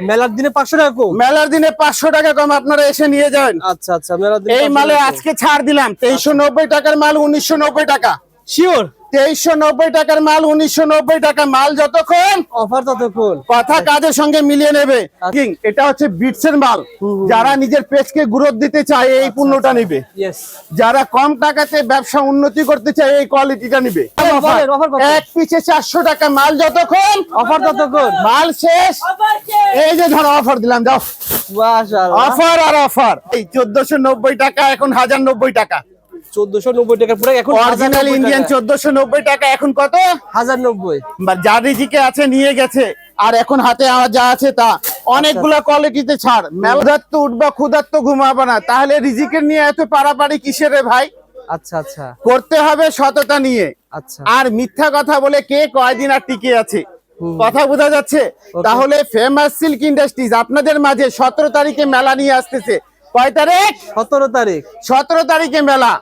মেলার দিনে পাঁচশো টাকা কম? মেলার দিনে পাঁচশো টাকা কম আপনারা এসে নিয়ে যান। আচ্ছা আচ্ছা মেলার দিনে এই মালে আজকে ছাড় দিলাম তেইশশো নব্বই টাকার মাল উনিশশো নব্বই টাকা। শিওর তেইশশো নব্বই টাকার মাল উনিশশো নব্বই টাকা মাল যতক্ষণ অফার ততক্ষণ। কথা কাজের সঙ্গে মিলিয়ে নেবে। এটা হচ্ছে বিটসের মাল। যারা নিজের পেজকে গুরুত্ব দিতে চায় এই পণ্যটা নিবে। যারা কম টাকাতে ব্যবসা উন্নতি করতে চায় এই কোয়ালিটিটা নিবে। এক পিছে চারশো টাকা মাল যতক্ষণ অফার ততক্ষণ। মাল শেষ। এই যে ধরো অফার দিলাম যাও। অফার আর অফার এই চোদ্দশো নব্বই টাকা এখন হাজার নব্বই টাকা। 1490 টাকা পুরো এখন অরিজিনাল ইন্ডিয়ান চোদ্দশো নব্বই টাকা এখন কত? 1090 যা রিজিকে আছে নিয়ে গেছে আর এখন হাতে আমার যা আছে তা। অনেকগুলা কোয়ালিটিতে ছাড়। মেলদাত্ত উঠবা ক্ষুধার্ত ঘুমাবে না। তাহলে রিজিকের নিয়ে এত পারাপারি কিসের রে ভাই? আচ্ছা আচ্ছা। করতে হবে সততা নিয়ে। আচ্ছা। আর মিথ্যা কথা বলে কে কয়দিন আর টিকে আছে? কথা বোঝা যাচ্ছে? তাহলে ফেমাস সিল্ক ইন্ডাস্ট্রিজ আপনাদের মাঝে সতেরো তারিখে মেলা নিয়ে আসতেছে। কয় তারিখ? 17 তারিখ। সতেরো তারিখে মেলা।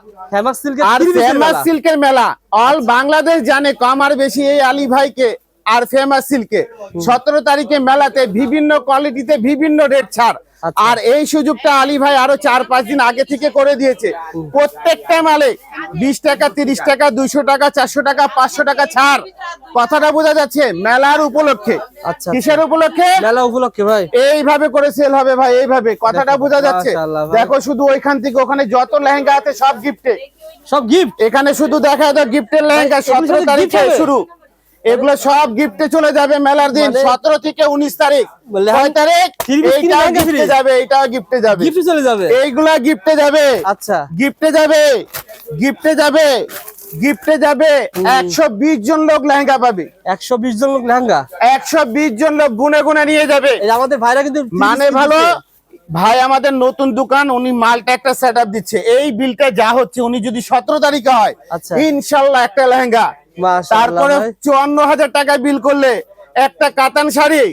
আর ফেমাস সিল্কের মেলা। অল বাংলাদেশ জানে কম আর বেশি এই আলী ভাইকে আর ফেমাস সিল্কে। সতেরো তারিখে মেলাতে বিভিন্ন কোয়ালিটিতে বিভিন্ন রেট ছাড়। আর এই সুযোগটা আলী ভাই আরও চার পাঁচ দিন আগে থেকে করে দিয়েছে। প্রত্যেকটা মালে বিশ টাকা তিরিশ টাকা দুইশো টাকা চারশো টাকা পাঁচশো টাকা ছাড়। কথাটা বোঝা যাচ্ছে মেলার উপলক্ষে। আচ্ছা। কিসের উপলক্ষে? মেলা উপলক্ষে ভাই। এইভাবে করে সেল হবে ভাই এইভাবে। কথাটা বোঝা যাচ্ছে। দেখো শুধু ওইখান থেকে ওখানে যত লেহেঙ্গা আছে সব গিফটে সব গিফট এখানে শুধু দেখা যায় গিফটের লেহেঙ্গা সতেরো তারিখে? শুরু। এগুলো সব গিফটে চলে যাবে মেলার দিন মানে- সতেরো থেকে উনিশ তারিখ। তারিখ? গিফটে যাবে এইটাও গিফটে যাবে। গিফট চলে যাবে? এইগুলা গিফটে যাবে। আচ্ছা। গিফটে যাবে। গিফটে যাবে। গিফটে যাবে। একশো বিশ জন লোক লেহেঙ্গা পাবে। 120 জন লোক লেহেঙ্গা? একশো বিশ জন লোক গুনে গুনে নিয়ে যাবে। আমাদের ভাইরা কিন্তু মানে ভালো ভাই আমাদের নতুন দোকান উনি মালটা একটা সেট দিচ্ছে। এই বিলটা যা হচ্ছে উনি যদি সতেরো তারিখে হয় আচ্ছা। ইনশাল্লাহ একটা লেহেঙ্গা। তারপরে চুয়ান্ন হাজার টাকা বিল করলে একটা কাতান শাড়ি?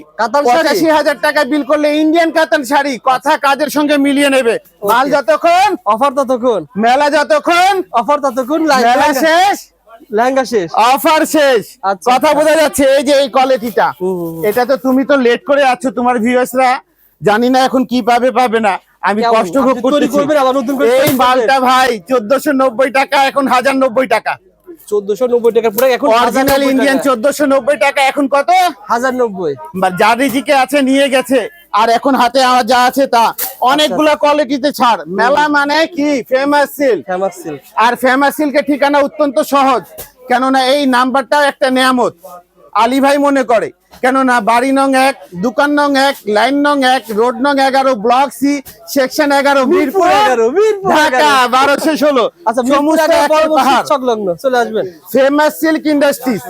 পঁচাশি হাজার টাকা বিল করলে ইন্ডিয়ান কাতান শাড়ি কথা কাজের সঙ্গে মিলিয়ে নেবে। মাল যতক্ষণ অফার ততক্ষণ। মেলা যতক্ষণ অফার ততক্ষণ মেলা শেষ। লেহেঙ্গা শেষ। অফার শেষ। আচ্ছা, কথা। বোঝা যাচ্ছে এই যে এই কোয়ালিটিটা। এটা তো তুমি তো লেট করে আছো তোমার ভিউয়ার্সরা জানি না এখন কি পাবে পাবে না। আমি কষ্ট আপনি করতেছি। এই মালটা ভাই চোদ্দশো নব্বই টাকা এখন হাজার নব্বই টাকা। 1490 টাকা পুরো এখন অরিজিনাল ইন্ডিয়ান চোদ্দশো নব্বই টাকা এখন কত? 1090 বা যা রিজিকে আছে নিয়ে গেছে। আর এখন হাতে আমার যা আছে তা। অনেকগুলা কোয়ালিটিতে ছাড়। মেলা মানে কি? ফেমাস সিল্ক ফেমাস সিল্ক আর ফেমাস সিল্কের ঠিকানা অত্যন্ত সহজ। কেননা এই নাম্বারটাও একটা নিয়ামত। আলী ভাই মনে করে। কেননা বাড়ি নং এক দোকান নং এক লাইন নং এক রোড নং এগারো ব্লক সি সেকশন এগারো মিরপুর এগারো, ঢাকা। বারোশো ষোলো। আচ্ছা চলে আসবেন। Famous silk industries.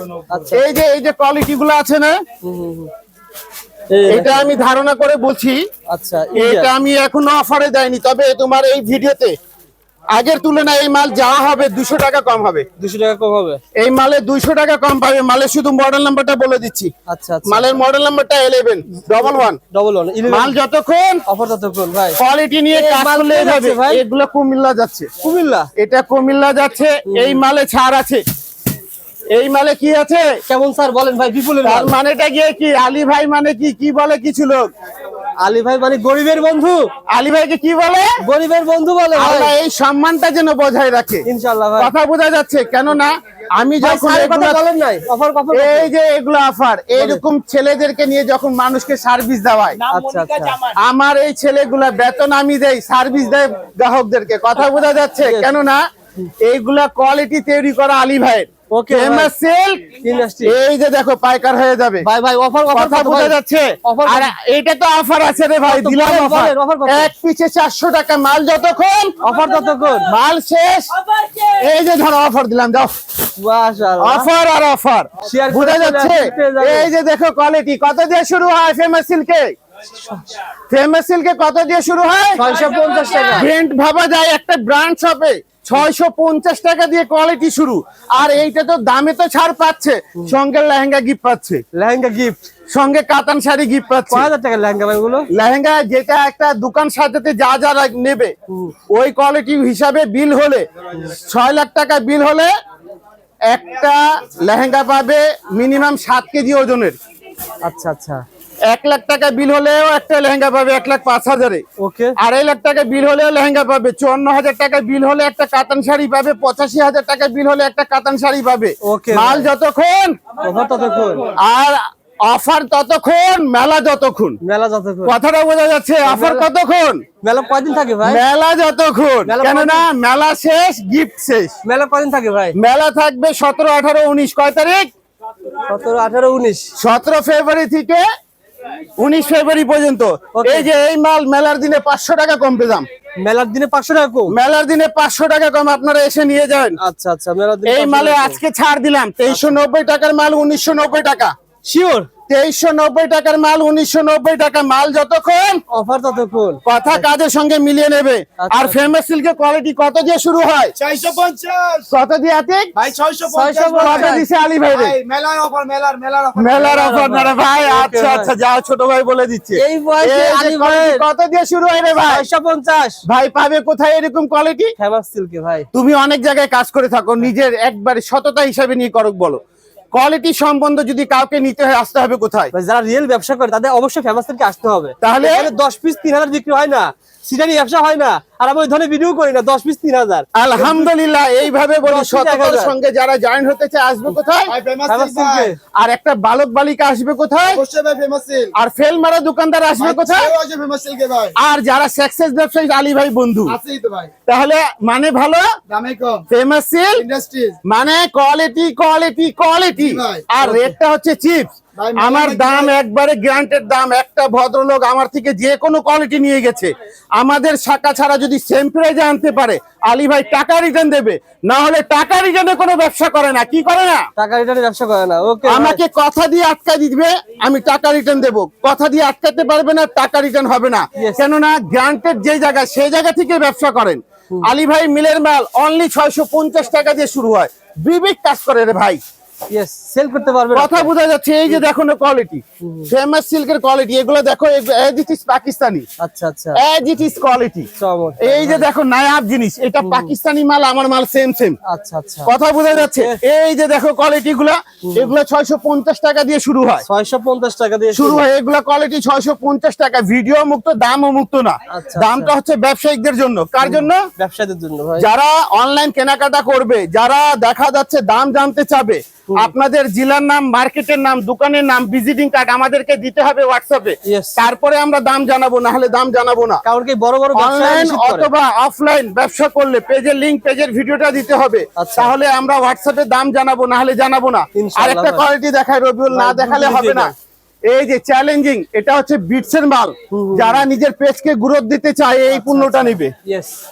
এই যে এই যে কোয়ালিটি গুলো আছে না এটা আমি ধারণা করে বলছি। আচ্ছা এটা আমি এখনও অফারে দেয়নি তবে তোমার এই ভিডিওতে আগের তুলনায় এই মাল যা হবে দুশো টাকা কম হবে। দুশো টাকা কম হবে? এই মালে দুইশো টাকা কম পাবে। মালের শুধু মডেল নাম্বারটা বলে দিচ্ছি। আচ্ছা আচ্ছা। মালের মডেল নাম্বারটা eleven double one double one মাল যতক্ষণ অফার ততক্ষণ ভাই। কোয়ালিটি নিয়ে কাজ করলে যাবে ভাই? এগুলো কুমিল্লা যাচ্ছে। কুমিল্লা? এটা কুমিল্লা যাচ্ছে এই মালে ছাড় আছে। এই মালে কি আছে? কেমন স্যার বলেন ভাই বিপুলের মাল। মানেটা গিয়ে কি? আলী ভাই মানে কি? কি বলে কিছু লোক? আলী ভাই মানে গরিবের বন্ধু। আলী ভাইকে কি বলে? গরিবের বন্ধু বলে আল্লাহ এই সম্মানটা যেন বজায় রাখে। ইনশাআল্লাহ ভাই। কথা বোঝা যাচ্ছে কেননা আমি যখন স্যারের কথা এগুলা- বলেন নাই। অফার অফার এই যে এগুলো অফার এইরকম ছেলেদেরকে নিয়ে যখন মানুষকে সার্ভিস দেওয়ায় আচ্ছা আচ্ছা। আমার এই ছেলেগুলা বেতন আমি দেই সার্ভিস দেয় গ্রাহকদেরকে। কথা বোঝা যাচ্ছে Yes. কেননা এইগুলা কোয়ালিটি তৈরি করা আলী ভাইয়ের। ফেমাস সিল্ক ইন্ডাস্ট্রি এই যে দেখো পাইকার হয়ে যাবে। ভাই ভাই অফার অফার কথা বোঝা যাচ্ছে? আর এটা তো অফার আছে রে ভাই? দিলাম অফার? এক পিছে টাকা মাল যতক্ষণ? অফার ততক্ষণ। মাল শেষ। এই যে ধরো অফার দিলাম অফার আর অফার বোঝা যাচ্ছে। এই যে দেখো কোয়ালিটি কত দিয়ে শুরু হয় ফেমাস সিল্কে ফেমাস সিল্কে কত দিয়ে শুরু হয়? 650 টাকা। ব্র্যান্ড ভাবা যায় একটা ব্র্যান্ড শপে ছয়শো পঞ্চাশ টাকা দিয়ে কোয়ালিটি শুরু। আর এইটা তো দামে তো ছাড় পাচ্ছে। সঙ্গে লেহেঙ্গা গিফট পাচ্ছে। লেহেঙ্গা গিফট সঙ্গে কাতান শাড়ি গিফট পাচ্ছে। হাজার টাকা লেহেঙ্গা ভাই গুলো লেহেঙ্গা যেটা একটা দোকান সাজাতে যা যা নেবে ওই কোয়ালিটি হিসাবে বিল হলে ছয় লাখ টাকা বিল হলে একটা লেহেঙ্গা পাবে মিনিমাম সাত কেজি ওজনের। আচ্ছা আচ্ছা। এক লাখ টাকা বিল হলেও একটা লেহেঙ্গা পাবে এক লাখ পাঁচ হাজারে। ওকে আড়াই লাখ টাকা বিল হলেও লেহেঙ্গা পাবে। চুয়ান্ন হাজার টাকা বিল হলে একটা কাতান শাড়ি পাবে পঁচাশি হাজার টাকা বিল হলে একটা কাতান শাড়ি পাবে। মাল যতক্ষণ ততক্ষণ। আর অফার ততক্ষণ মেলা যতক্ষণ। মেলা যতক্ষণ। কথাটা বোঝা যাচ্ছে অফার কতক্ষণ মেলা কয়দিন থাকে ভাই? মেলা যতক্ষণ। কেননা মেলা শেষ গিফট শেষ। মেলা কয়দিন থাকে ভাই? মেলা থাকবে সতেরো আঠারো উনিশ। কয় তারিখ? সতেরো আঠারো উনিশ। সতেরো ফেব্রুয়ারি থেকে উনিশ ফেব্রুয়ারি পর্যন্ত। এই যে এই মাল মেলার দিনে পাঁচশো টাকা কম পেলাম। মেলার দিনে পাঁচশো টাকা কম? মেলার দিনে পাঁচশো টাকা কম আপনারা এসে নিয়ে যাবেন। আচ্ছা আচ্ছা মেলার দিনে এই মালে আজকে ছাড় দিলাম। তেইশশো নব্বই টাকার মাল উনিশশো নব্বই টাকা। শিওর তেইশশো নব্বই টাকার মাল উনিশশো নব্বই টাকা মাল যতক্ষণ অফার ততক্ষণ। কথা কাজের সঙ্গে মিলিয়ে নেবে। আচ্ছা। আর ফেমাস সিল্কের কোয়ালিটি কত দিয়ে শুরু হয়? চারশো পঞ্চাশ। কত দিয়ে আতিক? ভাই ছয়শো ছয়শো পঞ্চাশ। কত দিছে আলী ভাই মেলার অফার মেলার মেলার অফার মেলার অফার না রে ভাই আচ্ছা আচ্ছা যাও ছোট ভাই বলে দিচ্ছে। এই বয়সে আলী quality কত দিয়ে শুরু হয় রে ভাই? ছয়শো পঞ্চাশ। ভাই পাবে কোথায় এরকম কোয়ালিটি ফেমাস সিল্কে ভাই। তুমি অনেক জায়গায় কাজ করে থাকো নিজের একবারে সততা হিসাবে নিয়ে করক বলো। কোয়ালিটি সম্বন্ধ যদি কাউকে নিতে হয় আসতে হবে কোথায়? যারা রিয়েল ব্যবসা করে তাদের অবশ্যই ফেমাস থেকে আসতে হবে। তাহলে? দশ পিস তিন হাজার বিক্রি হয় না। সিটারি ব্যবসা হয় না আর আমি ওই ধরনের ভিডিও করি না দশ পিস তিন হাজার। আলহামদুলিল্লাহ এইভাবে বলি সততার সঙ্গে যারা জয়েন হতে চায় আসবে কোথায়? আর একটা বালক বালিকা আসবে কোথায়? ফেমাস আর ফেল মারা দোকানদার আসবে কোথায়? আর যারা সাকসেস ব্যবসায়ী আলী ভাই বন্ধু। আছেই তো ভাই। তাহলে মানে ভালো? দামে ফেমাস সিল ইন্ডাস্ট্রিজ মানে কোয়ালিটি কোয়ালিটি কোয়ালিটি। আর রেটটা হচ্ছে চিপস আমার দাম একবারে গ্রান্টেড দাম একটা ভদ্রলোক আমার থেকে যে কোনো কোয়ালিটি নিয়ে গেছে। আমাদের শাখা ছাড়া যদি সেম প্রাইজে আনতে পারে আলী ভাই টাকা রিটার্ন দেবে না হলে টাকা রিটার্নে কোনো ব্যবসা করে না কি করে না? টাকা রিটার্নে ব্যবসা করে না ওকে আমাকে কথা দিয়ে আটকা দিবে আমি টাকা রিটার্ন দেব। কথা দিয়ে আটকাতে পারবে না টাকা রিটার্ন হবে না. কেননা গ্রান্টেড যে জায়গা সেই জায়গা থেকে ব্যবসা করেন। আলী ভাই মিলের মাল অনলি ছয়শো পঞ্চাশ টাকা দিয়ে শুরু হয়। বিবেক কাজ করে রে ভাই। ইয়েস সেল করতে পারবে কথা বোঝা যাচ্ছে এই যে দেখো না কোয়ালিটি ফেমাস সিল্কের কোয়ালিটি এগুলো দেখো এজ ইট ইজ পাকিস্তানি আচ্ছা আচ্ছা। এজ ইট ইজ কোয়ালিটি এই যে দেখো নায়াব জিনিস এটা পাকিস্তানি মাল আমার মাল সেম সেম আচ্ছা আচ্ছা। কথা বোঝা যাচ্ছে এই যে দেখো কোয়ালিটি গুলা এগুলো ছয়শো পঞ্চাশ টাকা দিয়ে শুরু হয়। ছয়শো পঞ্চাশ টাকা দিয়ে শুরু হয়। এগুলা কোয়ালিটি ছয়শো পঞ্চাশ টাকা। ভিডিও মুক্ত দামও মুক্ত না। আচ্ছা, দামটা হচ্ছে ব্যবসায়িকদের জন্য। কার জন্য? ব্যবসাদের জন্য ভাই। যারা অনলাইন কেনাকাটা করবে যারা দেখা যাচ্ছে দাম জানতে চাবে আপনাদের জেলার নাম মার্কেটের নাম দোকানের নাম ভিজিটিং কার্ড আমাদেরকে দিতে হবে হোয়াটসঅ্যাপে তারপরে আমরা দাম জানাব না হলে দাম জানাব না। কারণ কি বড় বড় অনলাইন অথবা অফলাইন ব্যবসা করলে পেজের লিংক পেজের ভিডিওটা দিতে হবে। আচ্ছা। তাহলে আমরা হোয়াটসঅ্যাপে দাম জানাব না হলে জানাব না। আরেকটা কোয়ালিটি দেখায় রবিউল না দেখালে হবে না। এই যে চ্যালেঞ্জিং এটা হচ্ছে বিটসের মাল যারা নিজের পেজকে গ্রোথ দিতে চায় এই আচ্ছা, পণ্যটা নিবে।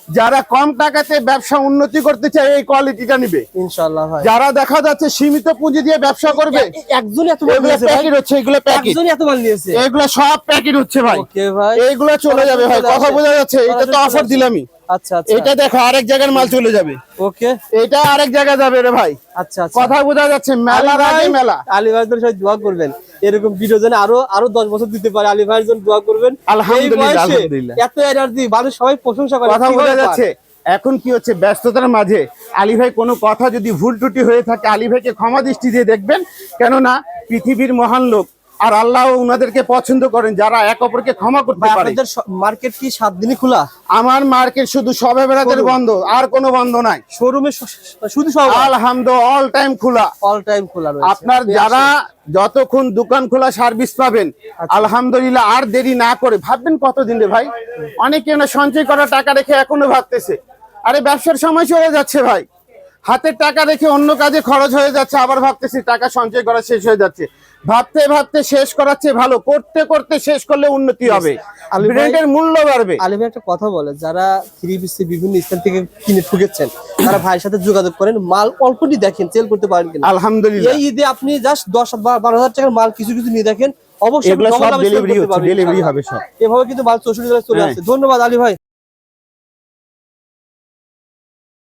যারা কম টাকাতে ব্যবসা উন্নতি করতে চায় এই কোয়ালিটিটা নিবে। ইনশাআল্লাহ ভাই। যারা দেখা যাচ্ছে সীমিত পুঁজি দিয়ে ব্যবসা করবে এ- একজনই এত মাল প্যাকেট হচ্ছে এগুলো প্যাকেট এত মাল নিয়েছে। এগুলো সব প্যাকেট হচ্ছে ভাই। ওকে ভাই। এইগুলো চলে যাবে ভাই। কথা বোঝা যাচ্ছে এটা তো অফার দিলামই। আচ্ছা আচ্ছা। এটা দেখো আরেক জায়গার মাল চলে যাবে। ওকে। এটা আরেক জায়গায় যাবে রে ভাই। আচ্ছা আচ্ছা। কথা বোঝা যাচ্ছে মেলা। আলী ভাইদের সবাই দোয়া করবেন। এরকম ভিডিও যেন আরও আরও দশ বছর দিতে পারে। আলী ভাইয়ের জন্য দোয়া করবেন। আলহামদুলিল্লাহ। এত এনার্জি মানুষ সবাই প্রশংসা করে। কথা বলা যাচ্ছে এখন কি হচ্ছে ব্যস্ততার মাঝে আলী ভাই কোনো কথা যদি ভুল টুটি হয়ে থাকে আলী ভাইকে ক্ষমা দৃষ্টি দিয়ে দেখবেন। কেননা পৃথিবীর মহান লোক আর আল্লাহ উনাদেরকে পছন্দ করেন যারা এক অপরকে ক্ষমা করতে পারে। মার্কেট কি সাত দিনই খোলা? আমার মার্কেট শুধু সবে বেড়াদের। বন্ধ আর কোনো বন্ধ নাই। শোরুমে শুধু সব? আলহামদু অল টাইম খোলা। অল টাইম খোলা রয়েছে। আপনার যারা যতক্ষণ দোকান খোলা সার্ভিস পাবেন আচ্ছা। আলহামদুলিল্লাহ আর দেরি না করে। ভাববেন কতদিন রে ভাই? অনেকে না সঞ্চয় করা টাকা রেখে এখনও ভাবতেছে। আরে ব্যবসার সময় চলে যাচ্ছে ভাই। হাতের টাকা রেখে অন্য কাজে খরচ হয়ে যাচ্ছে আবার ভাবতেছি টাকা সঞ্চয় করা শেষ হয়ে যাচ্ছে। ভাবতে ভাবতে শেষ করাচ্ছে ভালো করতে করতে শেষ করলে উন্নতি হবে। ব্র্যান্ডের মূল্য বাড়বে। আলী ভাই একটা কথা বলে যারা থ্রি পিসি বিভিন্ন স্থান থেকে কিনে ঠুকেছেন তারা ভাইয়ের সাথে যোগাযোগ করেন মাল অল্পটি দেখেন সেল করতে পারেন কিনা। আলহামদুলিল্লাহ। এই ঈদে আপনি জাস্ট দশ বারো হাজার টাকার মাল কিছু কিছু নিয়ে দেখেন অবশ্যই ইনশাআল্লাহ। হবে সব। এভাবে কিন্তু মাল চৌষট্টি চলে হ্যাঁ। আসছে। ধন্যবাদ আলী ভাই।